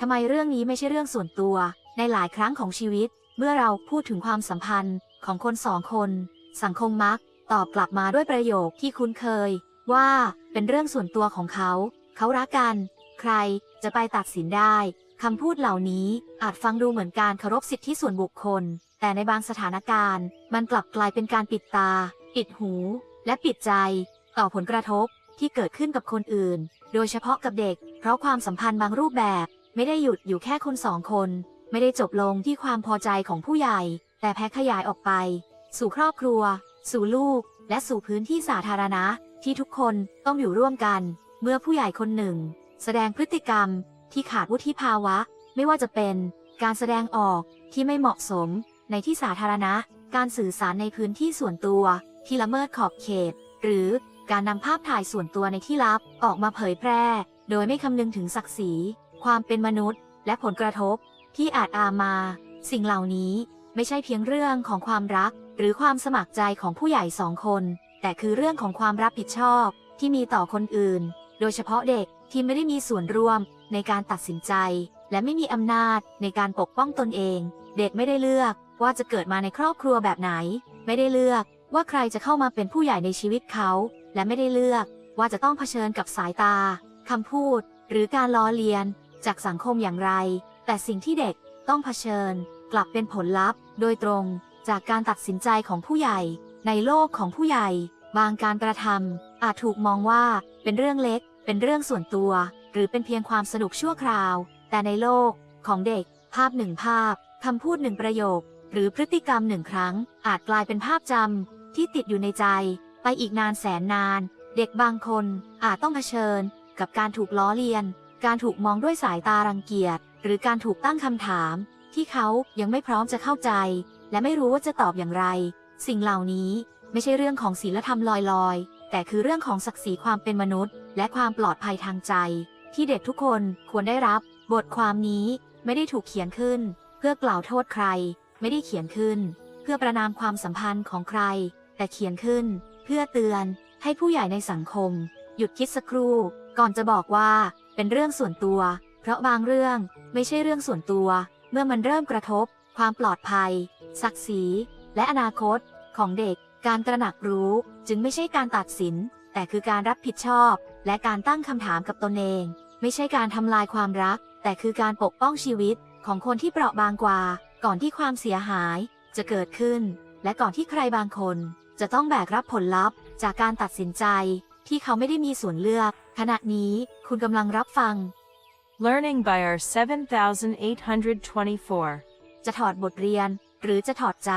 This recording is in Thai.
ทำไมเรื่องนี้ไม่ใช่เรื่องส่วนตัว ในหลายครั้งของชีวิต เมื่อเราพูดถึงความสัมพันธ์ของคนสองคน สังคมมัก ตอบกลับมาด้วยประโยคที่คุ้นเคย ว่าเป็นเรื่องส่วนตัวของเขา เขารักกัน ใครจะไปตัดสินได้คำพูดเหล่านี้อาจฟังดูเหมือนการเคารพสิทธิส่วนบุคคล แต่ในบางสถานการณ์ มันกลับกลายเป็นการปิดตา ปิดหู และปิดใจ ต่อผลกระทบที่เกิดขึ้นกับคนอื่น โดยเฉพาะกับเด็ก เพราะความสัมพันธ์บางรูปแบบ ไม่ได้หยุดอยู่แค่คนสองคน ไม่ได้จบลงที่ความพอใจของผู้ใหญ่ แต่แพ่ขยายออกไป สู่ครอบครัว สู่ลูก และสู่พื้นที่สาธารณะ ที่ทุกคนต้องอยู่ร่วมกัน เมื่อผู้ใหญ่คนหนึ่ง แสดงพฤติกรรมที่ขาดวุฒิภาวะ ไม่ว่าจะเป็น การแสดงออกที่ไม่เหมาะสม ในที่สาธารณะ การสื่อสารในพื้นที่ส่วนตัว ที่ละเมิดขอบเขต หรือการนำภาพถ่ายส่วนตัวในที่ลับออกมาเผยแพร่ โดยไม่คำนึงถึงศักดิ์ศรี ความเป็นมนุษย์ และผลกระทบที่อาจอามา สิ่งเหล่านี้ไม่ใช่เพียงเรื่องของความรัก หรือความสมัครใจของผู้ใหญ่สองคน แต่คือเรื่องของความรับผิดชอบที่มีต่อคนอื่น โดยเฉพาะเด็กที่ไม่ได้มีส่วนร่วมในการตัดสินใจ และไม่มีอำนาจในการปกป้องตนเอง เด็กไม่ได้เลือกว่าจะเกิดมาในครอบครัวแบบไหน ไม่ได้เลือกว่าใครจะเข้ามาเป็นผู้ใหญ่ในชีวิตเขา และไม่ได้เลือกว่าจะต้องเผชิญกับสายตาคำพูด หรือการล้อเลียน จากสังคมอย่างไร แต่สิ่งที่เด็กต้องเผชิญ กลับเป็นผลลัพธ์ โดยตรงจากการตัดสินใจของผู้ใหญ่ ในโลกของผู้ใหญ่ บางการกระทำอาจถูกมองว่าเป็นเรื่องเล็ก เป็นเรื่องส่วนตัว หรือเป็นเพียงความสนุกชั่วคราว แต่ในโลกของเด็ก ภาพหนึ่งภาพคำพูดหนึ่งประโยค หรือพฤติกรรมหนึ่งครั้ง อาจกลายเป็นภาพจำที่ติดอยู่ในใจ ไปอีกนานแสนนาน เด็กบางคนอาจต้องเผชิญ กับการถูกล้อเลียน การถูกมองด้วยสายตารังเกียจ หรือการถูกตั้งคำถาม ที่เขายังไม่พร้อมจะเข้าใจ และไม่รู้ว่าจะตอบอย่างไร สิ่งเหล่านี้ไม่ใช่เรื่องของศีลธรรมลอยๆ แต่คือเรื่องของศักดิ์ศรีความเป็นมนุษย์ และความปลอดภัยทางใจ ที่เด็กทุกคนควรได้รับ บทความนี้ไม่ได้ถูกเขียนขึ้น เพื่อกล่าวโทษใคร ไม่ได้เขียนขึ้น เพื่อประนามความสัมพันธ์ของใคร แต่เขียนขึ้น เพื่อเตือนให้ผู้ใหญ่ในสังคม หยุดคิดสักครู่ ก่อนจะบอกว่า เป็นเรื่องส่วนตัว เพราะบางเรื่องไม่ใช่เรื่องส่วนตัว เมื่อมันเริ่มกระทบ ความปลอดภัย ศักดิ์ศรี และอนาคต ของเด็ก การตระหนักรู้จึงไม่ใช่การตัดสิน แต่คือการรับผิดชอบ และการตั้งคำถามกับตนเอง ไม่ใช่การทำลายความรัก แต่คือการปกป้องชีวิตของคนที่เปราะบางกว่า ก่อนที่ความเสียหายจะเกิดขึ้น และก่อนที่ใครบางคน จะต้องแบกรับผลลัพธ์ จากการตัดสินใจที่เขาไม่ได้มีส่วนเลือก ขณะนี้คุณกำลังรับฟัง Learning by our 7824. จะถอดบทเรียน หรือจะถอดใจ